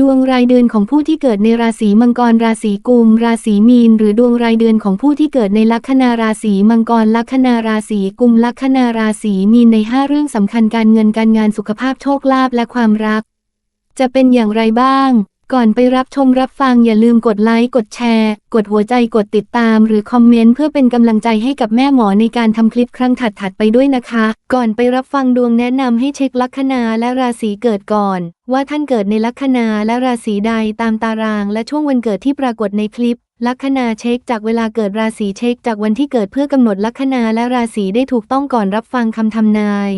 ดวงรายเดือนของผู้ที่เกิดในราศีมังกร ราศีกุม ราศีมีน หรือดวงรายเดือนของผู้ที่เกิดในลัคนาราศีมังกร ลัคนาราศีกุม ลัคนาราศีมีนใน 5 เรื่องสำคัญการเงินการงานสุขภาพโชคลาภและความรัก จะเป็นอย่างไรบ้าง ก่อนไปรับชมรับฟังอย่าลืมกดไลค์กดแชร์ กดหัวใจกดติดตาม หรือคอมเมนต์เพื่อเป็นกำลังใจให้กับแม่หมอในการทำคลิปครั้งถัดๆไปด้วยนะคะ ก่อนไปรับฟังดวงแนะนำให้เช็คลัคนาและราศีเกิดก่อน ว่าท่านเกิดในลัคนาและราศีใดตามตาราง และช่วงวันเกิดที่ปรากฏในคลิป ลัคนาเช็คจากเวลาเกิดราศีเช็คจากวันที่เกิดเพื่อกำหนดลัคนาและราศีได้ถูกต้องก่อนรับฟังคำทำนาย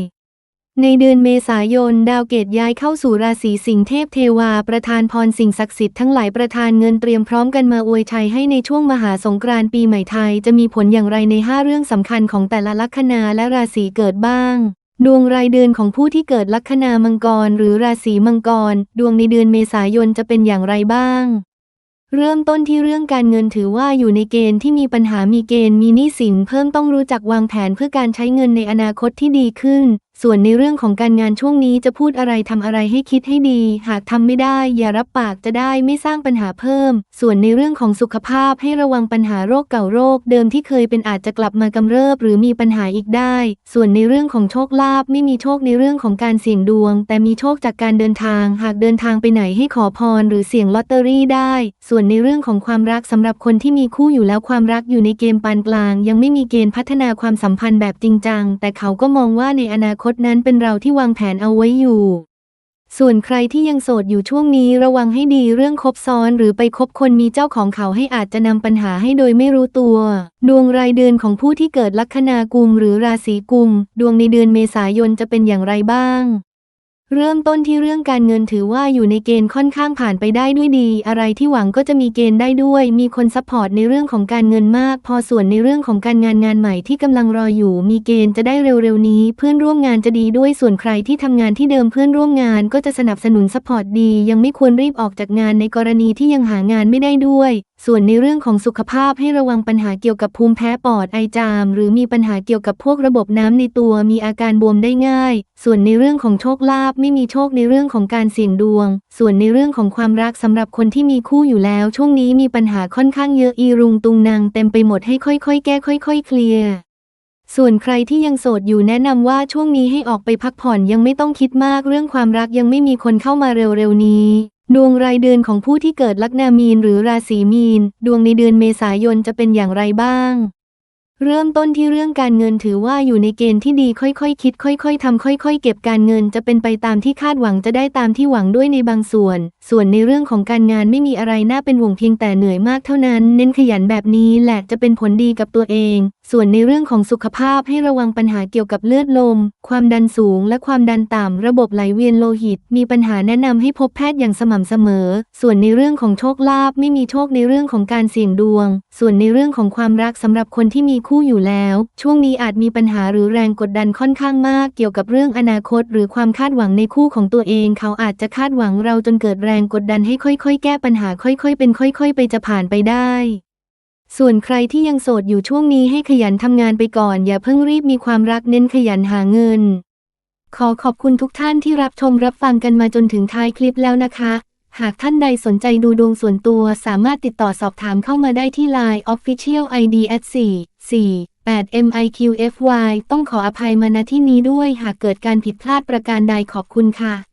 ในเดือนเมษายน ดาวเกตย้ายเข้าสู่ราศีสิงห์เทพเทวา ประธานพรสิ่งศักดิ์สิทธิ์ทั้งหลายประธานเงินเตรียมพร้อมกันมาอวยชัยให้ในช่วงมหาสงกรานต์ปีใหม่ไทย จะมีผลอย่างไรใน 5 เรื่องสำคัญของแต่ละลัคนาและราศีเกิดบ้าง ดวงรายเดือนของผู้ที่เกิดลัคนามังกร หรือราศีมังกร ดวงในเดือนเมษายนจะเป็นอย่างไรบ้างเริ่มต้นที่เรื่องการเงินถือว่าอยู่ในเกณฑ์ที่มีปัญหามีเกณฑ์มีหนี้สินเพิ่มต้องรู้จักวางแผนเพื่อการใช้เงินในอนาคตที่ดีขึ้น ส่วนในเรื่องของการงานช่วงนี้จะพูดอะไรทำอะไรให้คิดให้ดี หากทำไม่ได้ อย่ารับปากจะได้ไม่สร้างปัญหาเพิ่ม ส่วนในเรื่องของสุขภาพให้ระวังปัญหาโรคเก่าโรค เดิมที่เคยเป็นอาจจะกลับมากำเริบ หรือมีปัญหาอีกได้ ส่วนในเรื่องของโชคลาภไม่มีโชคในเรื่องของการเสี่ยงดวง แต่มีโชคจากการเดินทาง หากเดินทางไปไหนให้ขอพร หรือเสี่ยงลอตเตอรี่ได้ ส่วนในเรื่องของความรักสำหรับคนที่มีคู่อยู่แล้วความรักอยู่ในเกณฑ์ปานกลาง ยังไม่มีเกณฑ์พัฒนาความสัมพันธ์แบบจริงจังแต่เขาก็มองว่าในอนาคตนั้นเป็นเราที่วางแผนเอาไว้อยู่ ส่วนใครที่ยังโสดอยู่ช่วงนี้ระวังให้ดีเรื่องคบซ้อนหรือไปคบคนมีเจ้าของเขาให้อาจจะนำปัญหาให้โดยไม่รู้ตัว ดวงรายเดือนของผู้ที่เกิดลัคนากุมหรือราศีกุม ดวงในเดือนเมษายนจะเป็นอย่างไรบ้าง เริ่มต้นที่เรื่องการเงินถือว่าอยู่ในเกณฑ์ค่อนข้างผ่านไปได้ด้วยดี อะไรที่หวังก็จะมีเกณฑ์ได้ด้วย มีคนซัพพอร์ตในเรื่องของการเงินมาก พอส่วนในเรื่องของการงานงานใหม่ที่กำลังรออยู่ มีเกณฑ์จะได้เร็วๆนี้ เพื่อนร่วมงานจะดีด้วยส่วนใครที่ทำงานที่เดิมเพื่อนร่วมงานก็จะสนับสนุนซัพพอร์ตดี ยังไม่ควรรีบออกจากงานในกรณีที่ยังหางานไม่ได้ด้วย ส่วนในเรื่องของสุขภาพให้ระวังปัญหาเกี่ยวกับภูมิแพ้ปอดไอจาม หรือมีปัญหาเกี่ยวกับพวกระบบน้ำในตัวมีอาการบวมได้ง่าย ส่วนในเรื่องของโชคลาภไม่มีโชคในเรื่องของการเสี่ยงดวง ส่วนในเรื่องของความรักสำหรับคนที่มีคู่อยู่แล้ว ช่วงนี้มีปัญหาค่อนข้างเยอะอีรุงตุงนางเต็มไปหมดให้ค่อยๆ แก้ค่อย ๆ เคลียร์ส่วนใครที่ยังโสดอยู่แนะนำว่าช่วงนี้ให้ออกไปพักผ่อนยังไม่ต้องคิดมากเรื่องความรักยังไม่มีคนเข้ามาเร็วๆนี้ ดวงรายเดือนของผู้ที่เกิดลัคนามีนหรือราศีมีน ดวงในเดือนเมษายนจะเป็นอย่างไรบ้าง เริ่มต้นที่เรื่องการเงินถือว่าอยู่ในเกณฑ์ที่ดีค่อยๆคคิด ค่อย ๆทำค่อย ๆ เก็บการเงินจะเป็นไปตามที่คาดหวังจะได้ตามที่หวังด้วยในบางส่วน ส่วนในเรื่องของการงานไม่มีอะไรน่าเป็นห่วงเพียงแต่เหนื่อยมากเท่านั้น เน้นขยันแบบนี้แหละจะเป็นผลดีกับตัวเอง ส่วนในเรื่องของสุขภาพให้ระวังปัญหาเกี่ยวกับเลือดลม ความดันสูง และความดันต่ำระบบไหลเวียนโลหิต มีปัญหาแนะนำให้พบแพทย์อย่างสม่ำเสมอ ส่วนในเรื่องของโชคลาภไม่มีโชคในเรื่องของการเสี่ยงดวง ส่วนในเรื่องของความรักสำหรับคนที่มีคู่อยู่แล้ว ช่วงนี้อาจมีปัญหาหรือแรงกดดันค่อนข้างมากเกี่ยวกับเรื่องอนาคต หรือความคาดหวังในคู่ของตัวเอง เขาอาจจะคาดหวังเราจนเกิดแรงกดดันให้ค่อยๆ แก้ปัญหาค่อยๆ เป็นค่อย ๆ ไปจะผ่านไปได้ส่วนใครที่ยังโสดอยู่ช่วงนี้ให้ขยันทำงานไปก่อน อย่าเพิ่งรีบมีความรักเน้นขยันหาเงิน ขอขอบคุณทุกท่านที่รับชมรับฟังกันมาจนถึงท้ายคลิปแล้วนะคะ หากท่านใดสนใจดูดวงส่วนตัวสามารถติดต่อสอบถามเข้ามาได้ที่ Line Official ID 4 4 8 MIQFY ต้องขออภัยมาณที่นี้ด้วยหากเกิดการผิดพลาดประการใดขอบคุณค่ะ